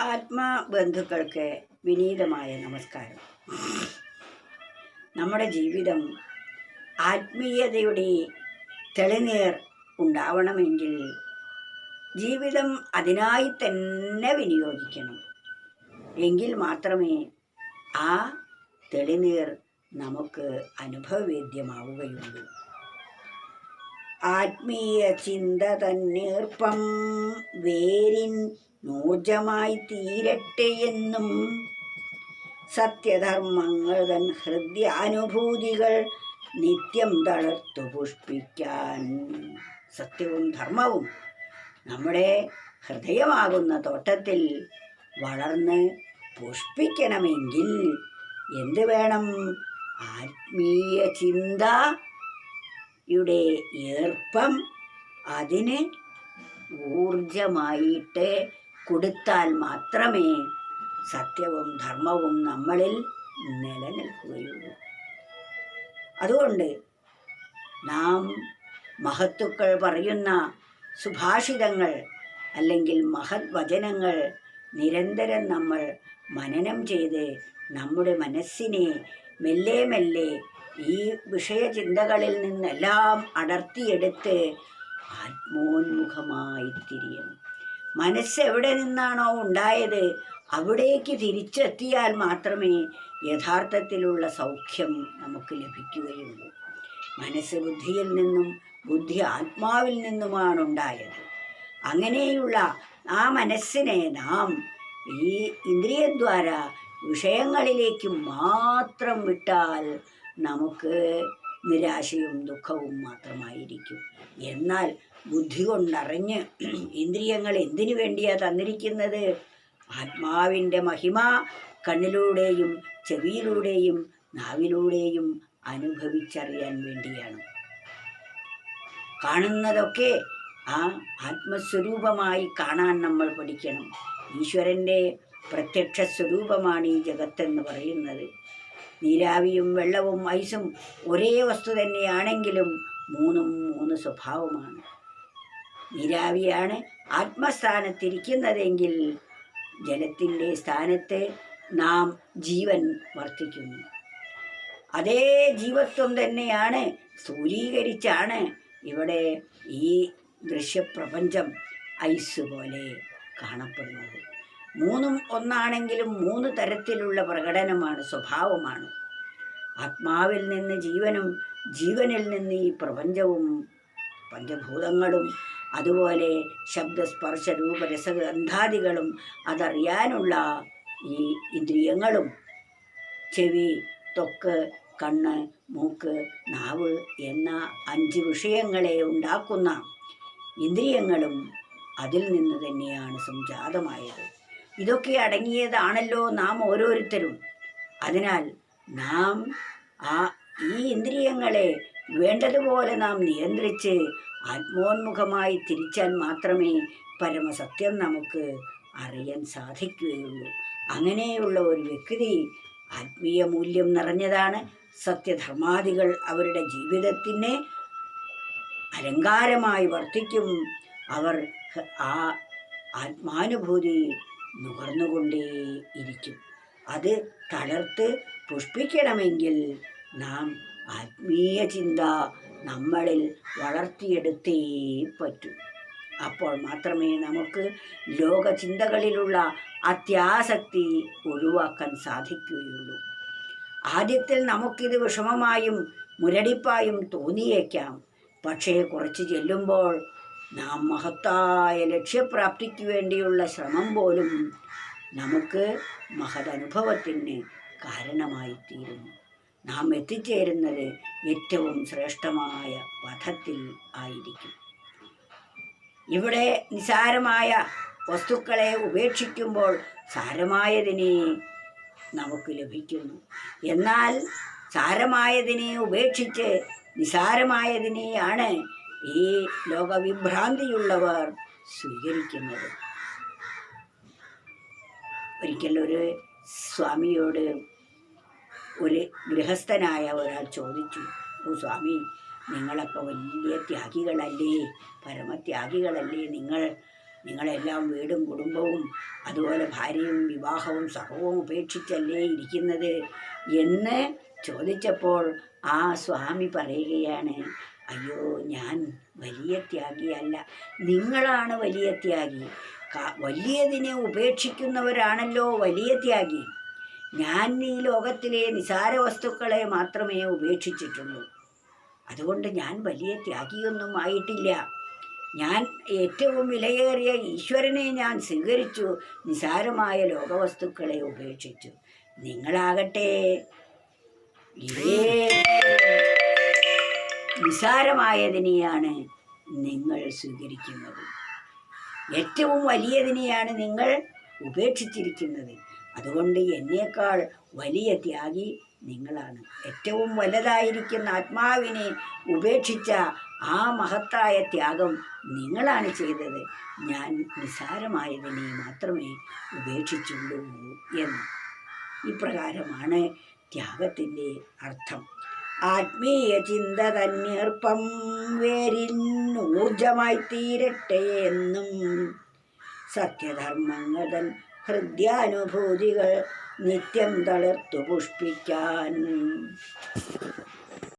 ആത്മാബന്ധുക്കൾക്ക് വിനീതമായ നമസ്കാരം. നമ്മുടെ ജീവിതം ആത്മീയതയുടെ തെളിനീർ ഉണ്ടാവണമെങ്കിൽ ജീവിതം അതിനായി തന്നെ വിനിയോഗിക്കണം. എങ്കിൽ മാത്രമേ ആ തെളിനീർ നമുക്ക് അനുഭവവേദ്യമാവുകയുള്ളൂ. ആത്മീയ ചിന്ത തന്നീർപ്പം വേരിൻ നൂർജമായി തീരട്ടെയെന്നും സത്യധർമ്മങ്ങൾ തൻ ഹൃദയാനുഭൂതികൾ നിത്യം തളർത്തു പുഷ്പിക്കാൻ. സത്യവും ധർമ്മവും നമ്മുടെ ഹൃദയമാകുന്ന തോട്ടത്തിൽ വളർന്ന് പുഷ്പിക്കണമെങ്കിൽ എന്ത് വേണം? ആത്മീയ ചിന്ത യുടെ ഈർപ്പം അതിന് ഊർജമായിട്ട് കൊടുത്താൽ മാത്രമേ സത്യവും ധർമ്മവും നമ്മളിൽ നിലനിൽക്കുകയുള്ളൂ. അതുകൊണ്ട് നാം മഹത്തുക്കൾ പറയുന്ന സുഭാഷിതങ്ങൾ അല്ലെങ്കിൽ മഹത് വചനങ്ങൾ നിരന്തരം നമ്മൾ മനനം ചെയ്ത് നമ്മുടെ മനസ്സിനെ മെല്ലെ മെല്ലെ ഈ വിഷയചിന്തകളിൽ നിന്നെല്ലാം അടർത്തിയെടുത്ത് ആത്മോന്മുഖമായി തിരിയണം മനസ്സ് എവിടെ നിന്നാണോ ഉണ്ടായത് അവിടേക്ക് തിരിച്ചെത്തിയാൽ മാത്രമേ യഥാർത്ഥത്തിലുള്ള സൗഖ്യം നമുക്ക് ലഭിക്കുകയുള്ളൂ. മനസ്സ് ബുദ്ധിയിൽ നിന്നും ബുദ്ധി ആത്മാവിൽ നിന്നുമാണ് ഉണ്ടായത് അങ്ങനെയുള്ള ആ മനസ്സിനെ നാം ഈ ഇന്ദ്രിയദ്വാര വിഷയങ്ങളിലേക്ക് മാത്രം വിട്ടാൽ നമുക്ക് നിരാശയും ദുഃഖവും മാത്രമായിരിക്കും. എന്നാൽ ബുദ്ധി കൊണ്ടറിഞ്ഞ് ഇന്ദ്രിയങ്ങൾ എന്തിനു വേണ്ടിയാ തന്നിരിക്കുന്നത്? ആത്മാവിന്റെ മഹിമ കണ്ണിലൂടെയും ചെവിയിലൂടെയും നാവിലൂടെയും അനുഭവിച്ചറിയാൻ വേണ്ടിയാണ്. കാണുന്നതൊക്കെ ആ ആത്മസ്വരൂപമായി കാണാൻ നമ്മൾ പഠിക്കണം. ഈശ്വരന്റെ പ്രത്യക്ഷ സ്വരൂപമാണ് ഈ ജഗത്തെന്ന് പറയുന്നത്. നീരാവിയും വെള്ളവും ഐസും ഒരേ വസ്തു തന്നെയാണെങ്കിലും മൂന്നും മൂന്ന് സ്വഭാവമാണ്. നീരാവിയാണ് ആത്മസ്ഥാനത്തിരിക്കുന്നതെങ്കിൽ ജലത്തിന്റെ സ്ഥാനത്ത് നാം ജീവൻ വർത്തിക്കുന്നു. അതേ ജീവത്വം തന്നെയാണ് സ്ഥൂലീകരിച്ചാണ് ഇവിടെ ഈ ദൃശ്യപ്രപഞ്ചം ഐസ് പോലെ കാണപ്പെടുന്നത്. മൂന്നും ഒന്നാണെങ്കിലും മൂന്ന് തരത്തിലുള്ള പ്രകടനമാണ് സ്വഭാവമാണ്. ആത്മാവിൽ നിന്ന് ജീവനും ജീവനിൽ നിന്ന് ഈ പ്രപഞ്ചവും പഞ്ചഭൂതങ്ങളും അതുപോലെ ശബ്ദസ്പർശ രൂപരസഗന്ധാദികളും അതറിയാനുള്ള ഈ ഇന്ദ്രിയങ്ങളും ചെവി തൊക്ക് കണ്ണ് മൂക്ക് നാവ് എന്ന അഞ്ച് വിഷയങ്ങളെ ഉണ്ടാക്കുന്ന ഇന്ദ്രിയങ്ങളും അതിൽ നിന്ന് തന്നെയാണ് സംജാതമായത്. ഇതൊക്കെ അടങ്ങിയതാണല്ലോ നാം ഓരോരുത്തരും. അതിനാൽ നാം ആ ഈ ഇന്ദ്രിയങ്ങളെ വേണ്ടതുപോലെ നാം നിയന്ത്രിച്ച് ആത്മോന്മുഖമായി തിരിച്ചാൽ മാത്രമേ പരമസത്യം നമുക്ക് അറിയാൻ സാധിക്കുകയുള്ളൂ. അങ്ങനെയുള്ള ഒരു വ്യക്തി ആത്മീയ മൂല്യം നിറഞ്ഞതാണ്. സത്യധർമാദികൾ അവരുടെ ജീവിതത്തിനെ അലങ്കാരമായി വർത്തിക്കും. അവർ ആ ആത്മാനുഭൂതി നുകർന്നുകൊണ്ടേ ഇരിക്കും അത് തളർത്ത് പുഷ്പിക്കണമെങ്കിൽ നാം ആത്മീയ ചിന്ത നമ്മളിൽ വളർത്തിയെടുത്തേ പറ്റൂ. അപ്പോൾ മാത്രമേ നമുക്ക് ലോക ചിന്തകളിലുള്ള അത്യാസക്തി ഒഴിവാക്കാൻ സാധിക്കുകയുള്ളൂ. ആദ്യത്തിൽ നമുക്കിത് വിഷമമായും മുരടിപ്പായും തോന്നിയേക്കാം. പക്ഷേ കുറച്ച് ചെല്ലുമ്പോൾ നാം മഹത്തായ ലക്ഷ്യപ്രാപ്തിക്ക് വേണ്ടിയുള്ള ശ്രമം പോലും നമുക്ക് മഹദനുഭവത്തിന് കാരണമായി തീരും നാം എത്തിച്ചേരുന്നത് ഏറ്റവും ശ്രേഷ്ഠമായ പഥത്തിൽ ആയിരിക്കും. ഇവിടെ നിസാരമായ വസ്തുക്കളെ ഉപേക്ഷിക്കുമ്പോൾ സാരമായതിനെ നമുക്ക് ലഭിക്കുന്നു. എന്നാൽ സാരമായതിനെ ഉപേക്ഷിച്ച് നിസാരമായതിനെയാണ് ഈ ലോകവിഭ്രാന്തിയുള്ളവർ സ്വീകരിക്കുന്നത്. ഒരിക്കലൊരു സ്വാമിയോട് ഒരു ഗൃഹസ്ഥനായ ഒരാൾ ചോദിച്ചു ഓ സ്വാമി നിങ്ങളൊക്കെ വലിയ ത്യാഗികളല്ലേ? പരമത്യാഗികളല്ലേ? നിങ്ങൾ നിങ്ങളെല്ലാം വീടും കുടുംബവും അതുപോലെ ഭാര്യയും വിവാഹവും സർവവും ഉപേക്ഷിച്ചല്ലേ ഇരിക്കുന്നത്? എന്ന് ചോദിച്ചപ്പോൾ ആ സ്വാമി പറയുകയാണ് അയ്യോ ഞാൻ വലിയ ത്യാഗിയല്ല നിങ്ങളാണ് വലിയ ത്യാഗി. വലിയതിനെ ഉപേക്ഷിക്കുന്നവരാണല്ലോ വലിയ ത്യാഗി. ഞാൻ ഈ ലോകത്തിലെ നിസാര വസ്തുക്കളെ മാത്രമേ ഉപേക്ഷിച്ചിട്ടുള്ളൂ. അതുകൊണ്ട് ഞാൻ വലിയ ത്യാഗിയൊന്നും ആയിട്ടില്ല. ഞാൻ ഏറ്റവും വിലയേറിയ ഈശ്വരനെ ഞാൻ സ്വീകരിച്ചു. നിസാരമായ ലോകവസ്തുക്കളെ ഉപേക്ഷിച്ചു. നിങ്ങളാകട്ടെ. ഇതേ. നിസാരമായതിനെയാണ് നിങ്ങൾ സ്വീകരിക്കുന്നത്. ഏറ്റവും വലിയതിനെയാണ് നിങ്ങൾ ഉപേക്ഷിച്ചിരിക്കുന്നത്. അതുകൊണ്ട് എന്നേക്കാൾ വലിയ ത്യാഗി നിങ്ങളാണ്. ഏറ്റവും വലുതായിരിക്കുന്ന ആത്മാവിനെ ഉപേക്ഷിച്ച ആ മഹത്തായ ത്യാഗം നിങ്ങളാണ് ചെയ്തത്. ഞാൻ നിസാരമായതിനെ മാത്രമേ ഉപേക്ഷിച്ചുള്ളൂ എന്ന്. ഇപ്രകാരമാണ് ത്യാഗത്തിന്റെ അർത്ഥം. ആത്മീയ ചിന്ത തന്നീർപ്പം വേരിന്നൂർജമായി തീരട്ടെ എന്നും. സത്യധർമ്മങ്ങൾ ഹൃദ്യാനുഭൂതികൾ നിത്യം തളിർത്തു പുഷ്പിക്കാൻ.